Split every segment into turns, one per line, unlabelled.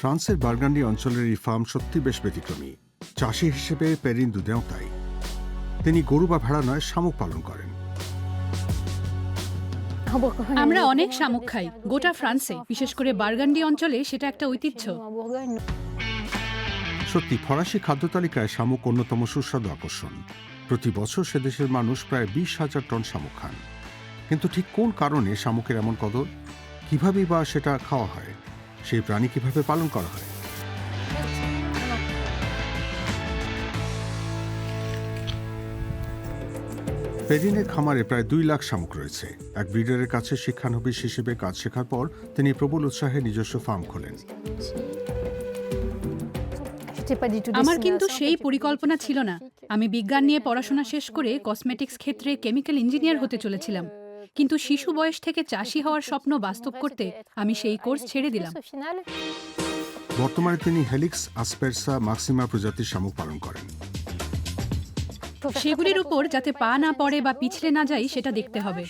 ফ্রান্সের বার্গান্ডি অঞ্চলের এই ফার্ম সত্যি বেশ ব্যতিক্রমী। চাষি হিসেবে পেরিন দুদেও তাই। তিনি গরু বা ভেড়া নয় শামুক পালন করেন।
আমরা অনেক শামুক খাই গোটা ফ্রান্সে বিশেষ করে বার্গান্ডি অঞ্চলে সেটা একটা ঐতিহ্য।
সত্যি ফরাসি খাদ্য তালিকায় শামুক অন্যতম সুস্বাদু আকর্ষণ। প্রতি বছর সে দেশের মানুষ প্রায় বিশ হাজার টন শামুক খান। কিন্তু ঠিক কোন কারণে শামুকের এমন কদর? কিভাবেই বা সেটা খাওয়া হয়? সেই প্রাণী কীভাবে পালন করা হয়? পেরিনের খামারে প্রায় দুই লাখ শামুক রয়েছে। এক ব্রিডারের কাছে শিক্ষানবিশ হিসেবে কাজ শেখার পর তিনি প্রবল উৎসাহে নিজস্ব ফার্ম খোলেন।
আমার কিন্তু সেই পরিকল্পনা ছিল না। আমি বিজ্ঞান নিয়ে পড়াশোনা শেষ করে কসমেটিক্স ক্ষেত্রে কেমিক্যাল ইঞ্জিনিয়ার হতে চলেছিলাম। কিন্তু শিশু বয়স থেকে চাষি হওয়ার স্বপ্ন বাস্তব করতে আমি সেই কোর্স ছেড়ে দিলাম।
বর্তমানে তিনি হেলিক্স আসপেরসা মাক্সিমা প্রজাতির শামুক পালন করেন।
সেগুলির উপর যাতে পা না পড়ে বা পিছলে না যায় সেটা দেখতে হবে।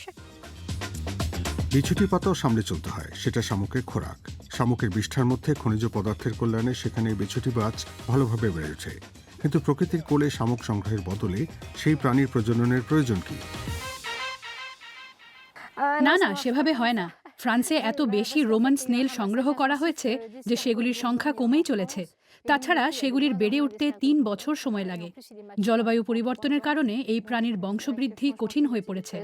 বিছুটি পাতাও সামনে চলতে হয়। সেটা শামুকের খোরাক। শামুকের বিষ্ঠার মধ্যে খনিজ পদার্থের কল্যাণে সেখানে বিছুটি গাছ ভালোভাবে বেড়ে ওঠে। কিন্তু প্রকৃতির কোলে শামুক সংগ্রহের বদলে সেই প্রাণীর প্রজননের প্রয়োজন কি?
না না সেভাবে হয় না। ফ্রান্সে এত বেশি রোমান স্নেল সংগ্রহ করা হয়েছে যে সেগুলির সংখ্যা কমেই চলেছে। তাছাড়া সেগুলির বেড়ে উঠতে তিন বছর সময় লাগে। জলবায়ু পরিবর্তনের কারণে এই প্রাণীর বংশবৃদ্ধি কঠিন হয়ে পড়েছে।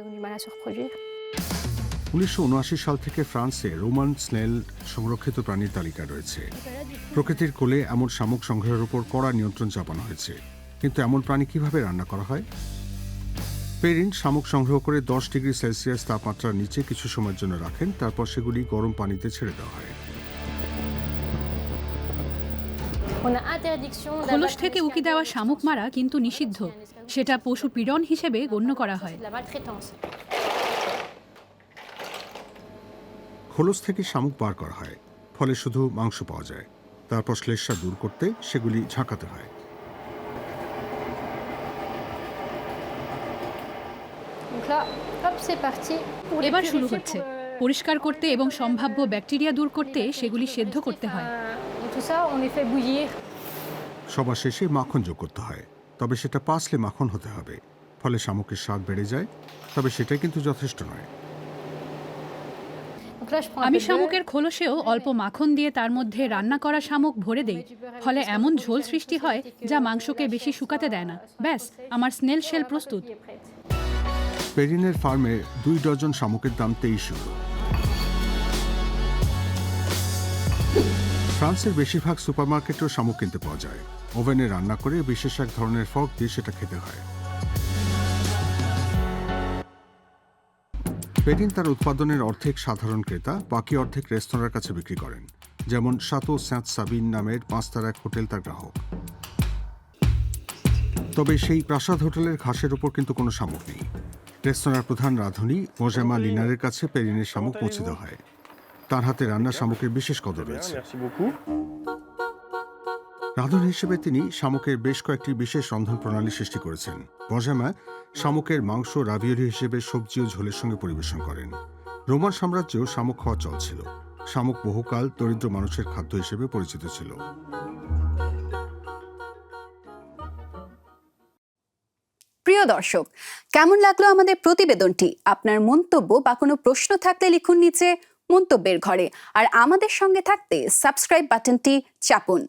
উনিশশো উনআশি সাল থেকে ফ্রান্সে রোমান স্নেল সংরক্ষিত প্রাণীর তালিকা রয়েছে। প্রকৃতির কোলে এমন শামুক সংগ্রহের উপর কড়া নিয়ন্ত্রণ চাপানো হয়েছে। কিন্তু এমন প্রাণী কীভাবে রান্না করা হয়? পেরিন শামুক সংগ্রহ করে দশ ডিগ্রি সেলসিয়াস তাপমাত্রার নিচে কিছু সময়ের জন্য রাখেন তারপর সেগুলি গরম পানিতে ছেড়ে দেওয়া হয়।
খোলস থেকে উকি দেওয়া শামুক মারা কিন্তু নিষিদ্ধ। সেটা পশু পীড়ন হিসেবে গণ্য করা হয়।
খোলস থেকে শামুক বার করা হয় ফলে শুধু মাংস পাওয়া যায়। তারপর শ্লেষা দূর করতে সেগুলি ঝাঁকাতে হয়।
এবার শুরু হচ্ছে। পরিষ্কার করতে এবং সম্ভাব্য ব্যাকটেরিয়া দূর করতে সেগুলি সেদ্ধ করতে হয়।
সবার শেষে মাখন যোগ করতে হয়। তবে সেটা পাসলে মাখন হতে হবে। ফলে শামুকের স্বাদ বেড়ে যায়। তবে সেটাই কিন্তু যথেষ্ট নয়।
আমি শামুকের খোলসেও অল্প মাখন দিয়ে তার মধ্যে রান্না করা শামুক ভরে দেই। ফলে এমন ঝোল সৃষ্টি হয় যা মাংসকে বেশি শুকাতে দেয় না। ব্যাস আমার স্নেল শেল প্রস্তুত।
পেরিনের ফার্মে দুই ডজন শামুকের দাম তেইশ ইউরো। ফ্রান্সের বেশিরভাগ সুপারমার্কেটেও শামুক কিনতে পাওয়া যায়। ওভেনে রান্না করে বিশেষ এক ধরনের ফর্ক দিয়ে সেটা খেতে হয়। পেরিন তার উৎপাদনের অর্ধেক সাধারণ ক্রেতা, বাকি অর্ধেক রেস্তোরাঁর কাছে বিক্রি করেন। যেমন সাতো স্যাঁত সাবিন নামের পাঁচতার এক হোটেল তার গ্রাহক। তবে সেই প্রাসাদ হোটেলের ঘাসের উপর কিন্তু কোনো শামুক নেই। রেস্তোরাঁর প্রধান রাঁধুনি মোজামা লিনারের কাছে পেরিনের শামুক পৌঁছে দেওয়া হয়। তার হাতে রান্না শামুকের বিশেষ কদর রয়েছে। রাঁধুনি হিসেবে তিনি শামুকের বেশ কয়েকটি বিশেষ রন্ধন প্রণালী সৃষ্টি করেছেন। বজামা শামুকের মাংস রাভিওলি হিসেবে সবজি ও ঝোলের সঙ্গে পরিবেশন করেন। রোমান সাম্রাজ্যেও শামুক খাওয়া চল ছিল শামুক বহুকাল দরিদ্র মানুষের খাদ্য হিসেবে পরিচিত ছিল।
প্রিয় দর্শক, কেমন লাগল আমাদের প্রতিবেদনটি? আপনার মন্তব্য বা কোনো প্রশ্ন থাকলে লিখুন নিচে মন্তব্যের ঘরে। আর আমাদের সঙ্গে থাকতে সাবস্ক্রাইব বাটনটি চাপুন।